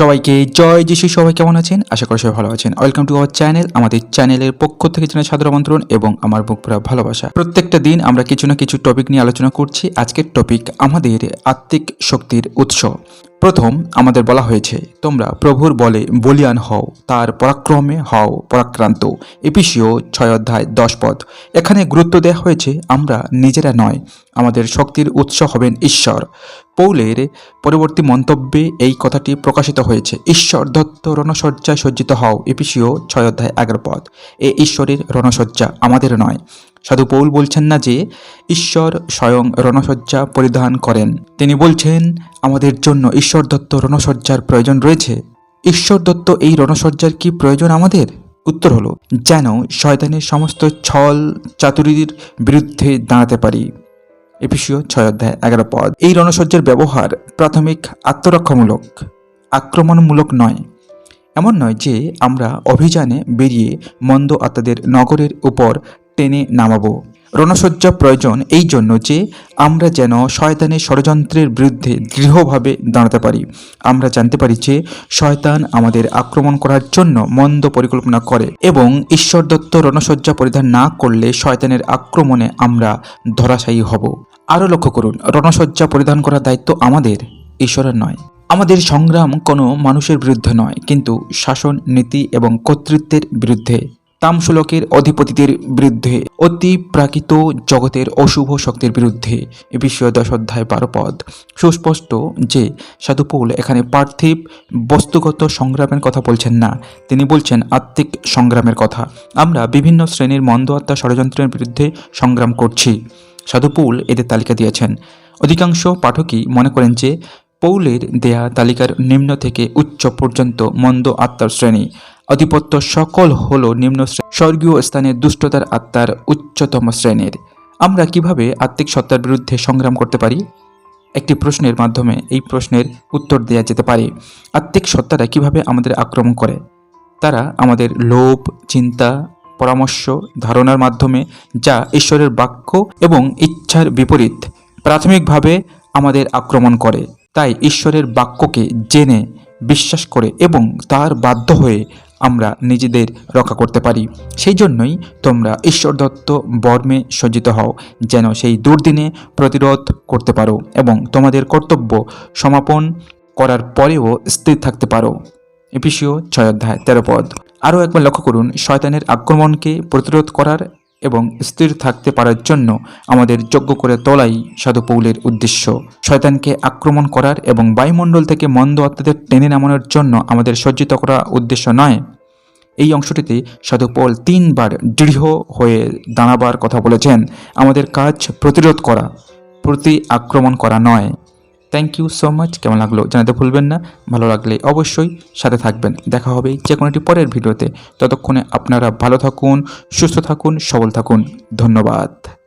সবাইকে জয় যিশু, সবাই কেমন আছেন? আশা করি সবাই ভালো আছেন। ওয়েলকাম টু আওয়ার চ্যানেল আমাদের চ্যানেলের পক্ষ থেকে জানাই সাদর আমন্ত্রণ এবং আমার বুক পুরা ভালোবাসা। প্রত্যেকটা দিন আমরা কিছু না কিছু টপিক নিয়ে আলোচনা করছি। আজকের টপিক আমাদের আত্মিক শক্তির উৎস। প্রথম আমাদের বলা হয়েছে, তোমরা প্রভুর বলে বলিয়ান হও, তার পরাক্রমে হও পরাক্রান্ত। এপিসিও ছয় অধ্যায় দশ পদ। এখানে গুরুত্ব দেওয়া হয়েছে, আমরা নিজেরা নয়, আমাদের শক্তির উৎস হবেন ঈশ্বর। পৌলের পরবর্তী মন্তব্যে এই কথাটি প্রকাশিত হয়েছে, ঈশ্বর দত্ত রণসজ্জায় সজ্জিত হও। এপিসিও ছয় অধ্যায় এগারো পদ। এ ঈশ্বরের রণসজ্জা আমাদের নয়। সাধু পৌল বলছেন না যে, ঈশ্বর স্বয়ং রণসজ্জা পরিধান করেন। তিনি বলছেন, আমাদের জন্য ঈশ্বর দত্ত রণসজ্জার প্রয়োজন রয়েছে। ঈশ্বর দত্ত এই রণসজ্জার কি প্রয়োজন আমাদের? উত্তর হলো, যেন শয়তানের সমস্ত ছল চাতুরির বিরুদ্ধে দাঁড়াতে পারি। এপিসিও ছয় অধ্যায় এগারো পদ। এই রণসজ্জার ব্যবহার প্রাথমিক আত্মরক্ষামূলক, আক্রমণমূলক নয়। এমন নয় যে আমরা অভিযানে বেরিয়ে মন্দ আত্মাদের নগরের উপর টেনে নামাবো। রণসজ্জা প্রয়োজন এই জন্য যে আমরা যেন শয়তানের ষড়যন্ত্রের বিরুদ্ধে দৃঢ়ভাবে দাঁড়াতে পারি। আমরা জানতে পারি যে শয়তান আমাদের আক্রমণ করার জন্য মন্দ পরিকল্পনা করে এবং ঈশ্বর দত্ত রণসজ্জা পরিধান না করলে শয়তানের আক্রমণে আমরা ধরাশায়ী হব। আরও লক্ষ্য করুন রণসজ্জা পরিধান করার দায়িত্ব আমাদের, ঈশ্বরের নয়। আমাদের সংগ্রাম কোনো মানুষের বিরুদ্ধে নয়, কিন্তু শাসন, নীতি এবং কর্তৃত্বের বিরুদ্ধে। তামসুলকের অধিপতিদের বিরুদ্ধে, অতি প্রাকৃত জগতের অশুভ শক্তির বিরুদ্ধে বিষয়ে দশ অধ্যায় বারো পদ। সুস্পষ্ট যে সাধুপৌল এখানে পার্থিব বস্তুগত সংগ্রামের কথা বলছেন না। তিনি বলছেন আত্মিক সংগ্রামের কথা। আমরা বিভিন্ন শ্রেণির মন্দ আত্মা ষড়যন্ত্রের বিরুদ্ধে সংগ্রাম করছি। সাধুপৌল এদের তালিকা দিয়েছেন। অধিকাংশ পাঠকই মনে করেন যে পৌলের দেয়া তালিকার নিম্ন থেকে উচ্চ পর্যন্ত মন্দ আত্মার শ্রেণি। আধিপত্য সকল হল নিম্ন স্বর্গীয় স্থানে দুষ্টতার আত্মার উচ্চতম শ্রেণির। আমরা কীভাবে আত্মিক সত্তার বিরুদ্ধে সংগ্রাম করতে পারি? একটি প্রশ্নের মাধ্যমে এই প্রশ্নের উত্তর দেওয়া যেতে পারে। আত্মিক সত্তারা কীভাবে আমাদের আক্রমণ করে? তারা আমাদের লোভ, চিন্তা, পরামর্শ, ধারণার মাধ্যমে যা ঈশ্বরের বাক্য এবং ইচ্ছার বিপরীত, প্রাথমিকভাবে আমাদের আক্রমণ করে। তাই ঈশ্বরের বাক্যকে জেনে, বিশ্বাস করে এবং তার বাধ্য হয়ে আমরা নিজেদের রক্ষা করতে পারি। সেই জন্যই তোমরা ঈশ্বর দত্ত বর্মে সজ্জিত হও, যেন সেই দুর্দিনে প্রতিরোধ করতে পারো এবং তোমাদের কর্তব্য সমাপন করার পরেও স্থির থাকতে পারো। এপিসিও ছয় অধ্যায় তেরো পদ। আরও একবার লক্ষ্য করুন, শয়তানের আক্রমণকে প্রতিরোধ করার এবং স্থির থাকতে পারার জন্য আমাদের যোগ্য করে তোলাই সাধু পৌলের উদ্দেশ্য। শয়তানকে আক্রমণ করার এবং বায়ুমণ্ডল থেকে মন্দ আত্মাদের টেনে নামানোর জন্য আমাদের সজ্জিত করা উদ্দেশ্য নয়। এই অংশটিতে সাধু পৌল তিনবার দৃঢ় হয়ে দাঁড়াবার কথা বলেছেন। আমাদের কাজ প্রতিরোধ করা, প্রতি আক্রমণ করা নয়। থ্যাংক ইউ সো মাচ কেমন লাগল জানাতে ভুলবেন না। ভালো লাগলে অবশ্যই সাথে থাকবেন। দেখা হবে যে কোনো একটি পরের ভিডিওতে। ততক্ষণে আপনারা ভালো থাকুন, সুস্থ থাকুন, সবল থাকুন। ধন্যবাদ।